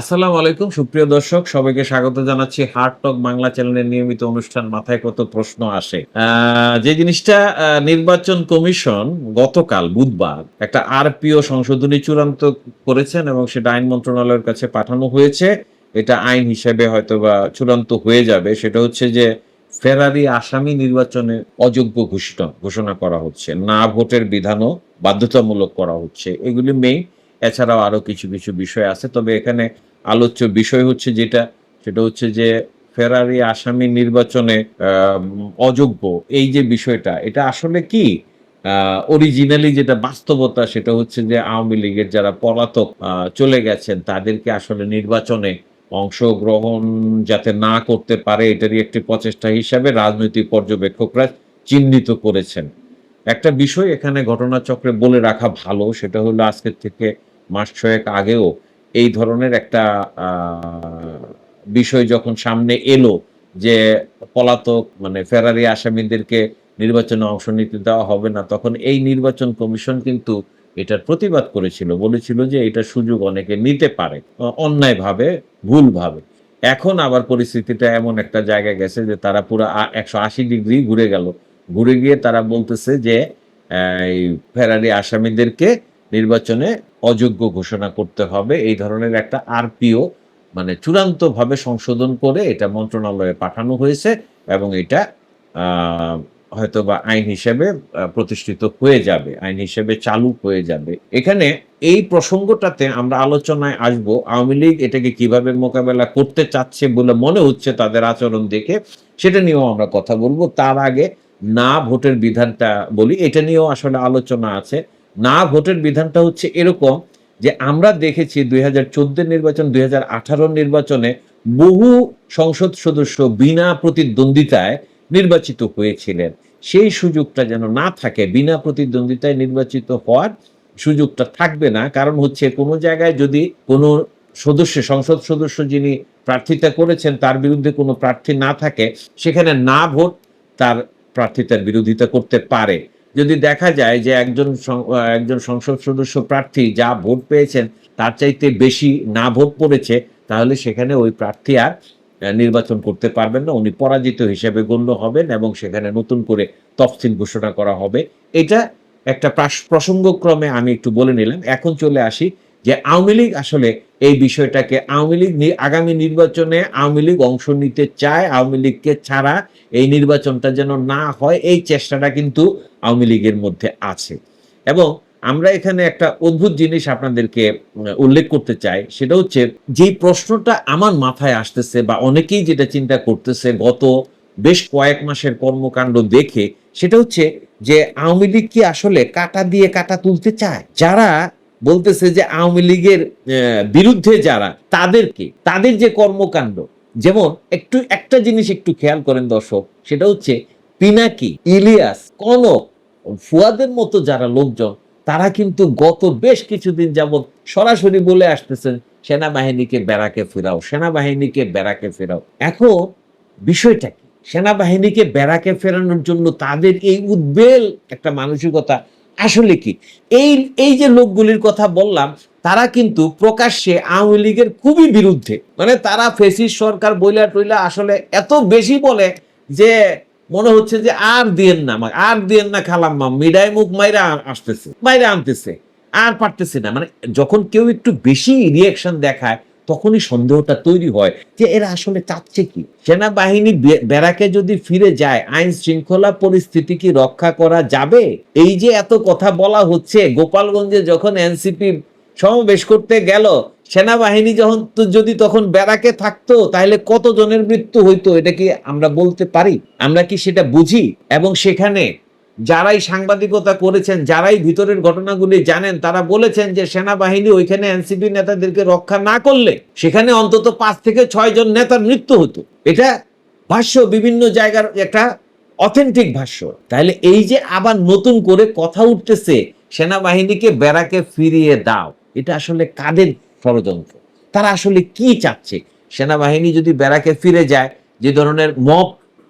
আসসালামু আলাইকুম, সুপ্রিয় দর্শক, সবাইকে স্বাগত জানাচ্ছি হার্ট টক বাংলা চ্যানেলের নিয়মিত অনুষ্ঠান, মাথায় কত প্রশ্ন আসে। যে জিনিসটা নির্বাচন কমিশন গতকাল বুধবার একটা আরপিও সংশোধনী চূড়ান্ত করেছেন এবং সেটা আইন মন্ত্রণালয়ের কাছে পাঠানো হয়েছে। এটা আইন হিসেবে হয়তো বা চূড়ান্ত হয়ে যাবে। সেটা হচ্ছে যে ফেরারি আসামি নির্বাচনে অযোগ্য ঘোষিত, ঘোষণা করা হচ্ছে। না ভোটের বিধানও বাধ্যতামূলক করা হচ্ছে। এগুলি মেইন, এছাড়াও আরও কিছু কিছু বিষয় আছে। তবে এখানে আলোচ্য বিষয় হচ্ছে যেটা, সেটা হচ্ছে যে ফেরারি আসামি নির্বাচনে অযোগ্য। এই যে বিষয়টা, এটা আসলে কি? অরিজিনালি যেটা বাস্তবতা, সেটা হচ্ছে যে আওয়ামী লীগের যারা পলাতক চলে গেছেন, তাদেরকে আসলে নির্বাচনে অংশগ্রহণ যাতে না করতে পারে, এটারই একটি প্রচেষ্টা হিসাবে রাজনৈতিক পর্যবেক্ষকরা চিহ্নিত করেছেন। একটা বিষয় এখানে ঘটনাচক্রে বলে রাখা ভালো, সেটা হলো আজকের থেকে মাস ছয়েক আগেও এই ধরনের একটা বিষয় যখন সামনে এলো যে পলাতক মানে ফেরারি আসামিদেরকে নির্বাচনে অংশ নিতে দেওয়া হবে না, তখন এই নির্বাচন কমিশন কিন্তু এটার প্রতিবাদ করেছিল। বলেছিল যে এটা সুযোগ অনেকে নিতে পারে, অন্যায়ভাবে, ভুলভাবে। এখন আবার পরিস্থিতিটা এমন একটা জায়গায় গেছে যে তারা পুরো একশো আশি ডিগ্রি ঘুরে গেল। ঘুরে গিয়ে তারা বলতেছে যে এই ফেরারি আসামিদেরকে নির্বাচনে অযোগ্য ঘোষণা করতে হবে। এই ধরনের একটা আরপিও মানে চূড়ান্তভাবে সংশোধন করে এটা মন্ত্রণালয়ে পাঠানো হয়েছে এবং এটা হয়তো বা আইন হিসেবে প্রতিষ্ঠিত হয়ে যাবে, আইন হিসেবে চালু হয়ে যাবে। এখানে এই প্রসঙ্গটাতে আমরা আলোচনায় আসব, আওয়ামী লীগ এটাকে কীভাবে মোকাবেলা করতে চাচ্ছে বলে মনে হচ্ছে তাদের আচরণ দেখে, সেটা নিয়েও আমরা কথা বলব। তার আগে না ভোটের বিধানটা বলি, এটা নিয়েও আসলে আলোচনা আছে। না ভোটের বিধানটা হচ্ছে এরকম যে আমরা দেখেছি দুই হাজার চোদ্দের নির্বাচন, দুই হাজার আঠারোর নির্বাচনে বহু সংসদ সদস্য বিনা প্রতিদ্বন্দ্বিতায় নির্বাচিত হয়েছিলেন। সেই সুযোগটা যেন না থাকে, বিনা প্রতিদ্বন্দ্বিতায় নির্বাচিত হওয়ার সুযোগটা থাকবে না। কারণ হচ্ছে কোনো জায়গায় যদি কোনো সদস্য, সংসদ সদস্য যিনি প্রার্থিতা করেছেন, তার বিরুদ্ধে কোনো প্রার্থী না থাকে, সেখানে না ভোট তার প্রার্থিতার বিরোধিতা করতে পারে। যদি দেখা যায় যে একজন একজন সংসদ সদস্য প্রার্থী যা ভোট পেয়েছেন, তার চাইতে বেশি না ভোট পড়েছে, তাহলে সেখানে ওই প্রার্থী আর নির্বাচন করতে পারবেন না। উনি পরাজিত হিসেবে গণ্য হবেন এবং সেখানে নতুন করে তফসিল ঘোষণা করা হবে। এটা একটা প্রাস- প্রসঙ্গক্রমে আমি একটু বলে নিলাম। এখন চলে আসি যে আওয়ামী লীগ আসলে এই বিষয়টাকে আওয়ামী লীগ আগামী নির্বাচনে আওয়ামী লীগ অংশ নিতে চায়, আওয়ামী লীগকে ছাড়া এই নির্বাচনটা যেন না হয়, এই চেষ্টাটা কিন্তু আওয়ামী লীগের মধ্যে আছে। এবং আমরা এখানে একটা অদ্ভুত জিনিস আপনাদেরকে উল্লেখ করতে চাই, সেটা হচ্ছে যে প্রশ্নটা আমার মাথায় আসতেছে বা অনেকেই যেটা চিন্তা করতেছে গত বেশ কয়েক মাসের কর্মকাণ্ড দেখে, সেটা হচ্ছে যে আওয়ামী লীগ কি আসলে কাটা দিয়ে কাটা তুলতে চায়? যারা বলতেছে যে আওয়ামী লীগের বিরুদ্ধে যারা, তাদেরকে, তাদের যে কর্মকাণ্ড, যেমন একটু, একটা জিনিস একটু খেয়াল করেন দর্শক, সেটা হচ্ছে পিনাকি, ইলিয়াস, কনক, ফুয়াদের মতো যারা লোকজন, তারা কিন্তু গত বেশ কিছুদিন যাবৎ সরাসরি বলে আসতেছেন সেনাবাহিনীকে বেড়াকে ফেরাও, সেনাবাহিনীকে বেড়াকে ফেরাও। এখন বিষয়টা কি? সেনাবাহিনীকে বেড়াকে ফেরানোর জন্য তাদের এই উদ্বেল, একটা মানসিকতা আসলে কি? এই এই যে লোকগুলির কথা বললাম, তারা কিন্তু প্রকাশ্যে আওয়ামী লীগের খুবই বিরুদ্ধে। মানে তারা ফেসিস সরকার বইলা টইলা আসলে এত বেশি বলে যে মনে হচ্ছে যে আর দিয়েন না আর দিয়েন না খালাম্মা মিডাই মুখ মাইরা আসতেছে, মাইরা আনতেছে, আর পারতেছে না। মানে যখন কেউ একটু বেশি রিয়েকশন দেখায় তখনই সন্দেহটা তৈরি হয় যে এরা আসলে চাচ্ছে কি? সেনাবাহিনী ব্যারাকে যদি ফিরে যায়, আইন শৃঙ্খলা পরিস্থিতি কি রক্ষা করা যাবে? এই যে এত কথা বলা হচ্ছে, গোপালগঞ্জে যখন এনসিপি সমাবেশ করতে গেল, সেনাবাহিনী যখন যদি তখন ব্যারাকে থাকতো, তাহলে কত জনের মৃত্যু হইতো? এটা কি আমরা বলতে পারি? আমরা কি সেটা বুঝি? এবং সেখানে যারাই সাংবাদিকতা করেছেন, যারাই ভিতরের ঘটনাগুলি জানেন, তারা বলেছেন যে সেনাবাহিনী ওইখানে এনসিপি নেতাদেরকে রক্ষা না করলে সেখানে অন্তত পাঁচ থেকে ছয় জন নেতার মৃত্যু হতো। এটা ভাষ্য বিভিন্ন জায়গার একটা অথেন্টিক ভাষ্য। তাহলে এই যে আবার নতুন করে কথা উঠতেছে, সেনাবাহিনীকে ব্যারাকে ফিরিয়ে দাও, এটা আসলে কাদের ষড়যন্ত্র? তারা আসলে কি চাচ্ছে? সেনাবাহিনী যদি ব্যারাকে ফিরে যায়, যে ধরনের মব,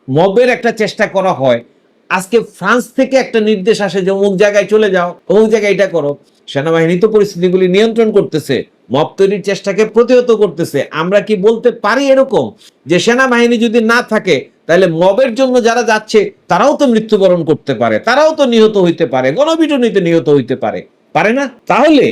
মবের একটা চেষ্টা করা হয় আজকে ফ্রান্স থেকে একটা নির্দেশ আসে যে অমুক জায়গায় চলে যাও, অমুক জায়গায় এটা করো। সেনাবাহিনী তো পরিস্থিতিগুলি নিয়ন্ত্রণ করতেছে, মব তৈরির চেষ্টাকে প্রতিহত করতেছে। আমরা কি বলতে পারি এরকম যে সেনাবাহিনী যদি না থাকে, তাহলে মবের জন্য যারা যাচ্ছে, তারাও তো মৃত্যুবরণ করতে পারে, তারাও তো নিহত হইতে পারে, গণপিটুনিতে নিহত হইতে পারে। পারে না? তাহলে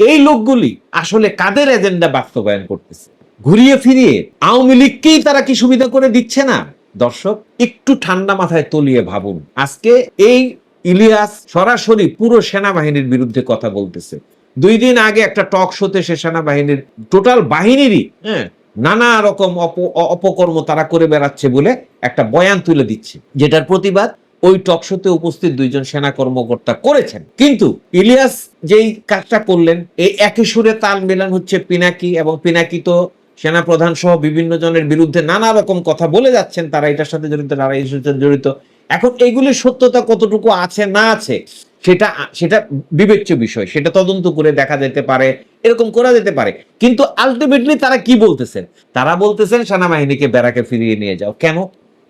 এই লোকগুলি আসলে কাদের এজেন্ডা বাস্তবায়ন করতেছে? ঘুরিয়ে ফিরিয়ে আওয়ামী লীগকেই তারা কি সুবিধা করে দিচ্ছে না? দর্শক, একটু ঠান্ডা মাথায় তলিয়ে ভাবুন। আজকে এই ইলিয়াস সরাসরি পুরো সেনাবাহিনীর বিরুদ্ধে কথা বলতেছে। দুই দিন আগে একটা টক শোতে সে সেনাবাহিনীর টোটাল বাহিনীরই হ্যাঁ নানা রকম অপ- অপকর্ম তারা করে বেড়াচ্ছে বলে একটা বয়ান তুলে দিচ্ছে। যেটার প্রতিবাদ ওই টক শোতে উপস্থিত দুইজন সেনা কর্মকর্তা করেছেন। কিন্তু ইলিয়াস যেই কাজটা করলেন, এই একই সুরে তাল মেলান হচ্ছে পিনাকি এবং পিনাকি তো সেনা প্রধান সহ বিভিন্ন জনের বিরুদ্ধে নানা রকম কথা বলে যাচ্ছেন, তারা এটার সাথে জড়িত, তারা এই সাথে জড়িত। এখন এগুলির সত্যতা কতটুকু আছে, না আছে, সেটা সেটা বিবেচ্য বিষয়। সেটা তদন্ত করে দেখা যেতে পারে, এরকম করা যেতে পারে। কিন্তু আলটিমেটলি তারা কি বলতেছেন? তারা বলতেছেন, সেনাবাহিনীকে ব্যারাকে ফিরিয়ে নিয়ে যাও। কেন?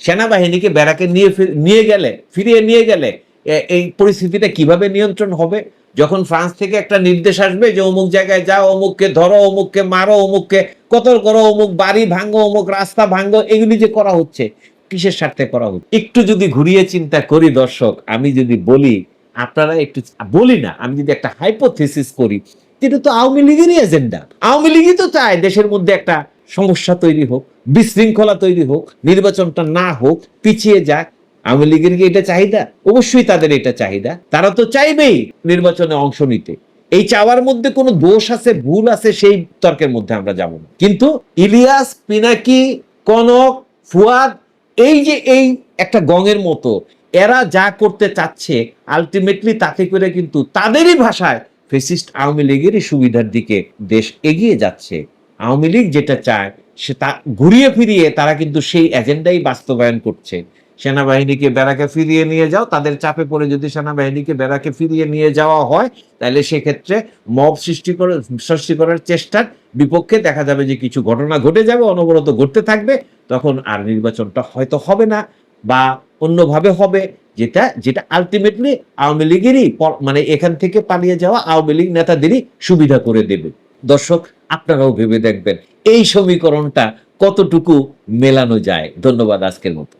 সেনাবাহিনীকে ব্যারাকে নিয়ে নিয়ে গেলে, ফিরিয়ে নিয়ে গেলে এই পরিস্থিতিটা কীভাবে নিয়ন্ত্রণ হবে? যখন ফ্রান্স থেকে একটা নির্দেশ আসবে যে অমুক জায়গায় যাও, অমুককে ধরো, অমুককে মারো, অমুককে কতল করো, অমুক বাড়ি ভাঙ্গো অমুক রাস্তা ভাঙ্গো এগুলি যে করা হচ্ছে, কিসের স্বার্থে করা হচ্ছে? একটু যদি ঘুরিয়ে চিন্তা করি দর্শক, আমি যদি বলি, আপনারা একটু বলি না, আমি যদি একটা হাইপোথিসিস করি এটা তো আওয়ামী লীগেরই এজেন্ডা আওয়ামী লীগই তো চায় দেশের মধ্যে একটা সমস্যা তৈরি হোক, বিশৃঙ্খলা তৈরি হোক, নির্বাচনটা না হোক, পিছিয়ে যাক আওয়ামী লীগের কি এটা চাহিদা? অবশ্যই তাদের এটা চাহিদা। তারা তো চাইবেই নির্বাচনে অংশ নিতে। এই চাওয়ার মধ্যে কোনো দোষ আছে, ভুল আছে সেই তর্কের মধ্যে আমরা যাব না। কিন্তু ইলিয়াস, পিনাকি, কনক, ফুয়াদ, এই যে এই একটা গঙের মতো, এরা যা করতে চাচ্ছে আলটিমেটলি তাতে করে কিন্তু তাদেরই ভাষায় ফেসিস্ট আওয়ামী লীগেরই সুবিধার দিকে দেশ এগিয়ে যাচ্ছে। আওয়ামী লীগ যেটা চায়, সে তা ঘুরিয়ে ফিরিয়ে তারা কিন্তু সেই এজেন্ডাই বাস্তবায়ন করছে। সেনাবাহিনীকে বেড়াকে ফিরিয়ে নিয়ে যাও। তাদের চাপে পড়ে যদি সেনাবাহিনীকে বেড়াকে ফিরিয়ে নিয়ে যাওয়া হয়, তাহলে সেক্ষেত্রে মব সৃষ্টি করে, সৃষ্টি করার চেষ্টার বিপক্ষে দেখা যাবে যে কিছু ঘটনা ঘটে যাবে, অনবরত ঘটতে থাকবে, তখন আর নির্বাচনটা হয়তো হবে না বা অন্যভাবে হবে। যেটা যেটা আলটিমেটলি আওয়ামী লীগেরই মানে এখান থেকে পালিয়ে যাওয়া আওয়ামী লীগ নেতাদেরই সুবিধা করে দেবে। দর্শক, আপনারাও ভেবে দেখবেন, এই সমীকরণটা কতটুকু মেলানো যায়। ধন্যবাদ আজকের মতো।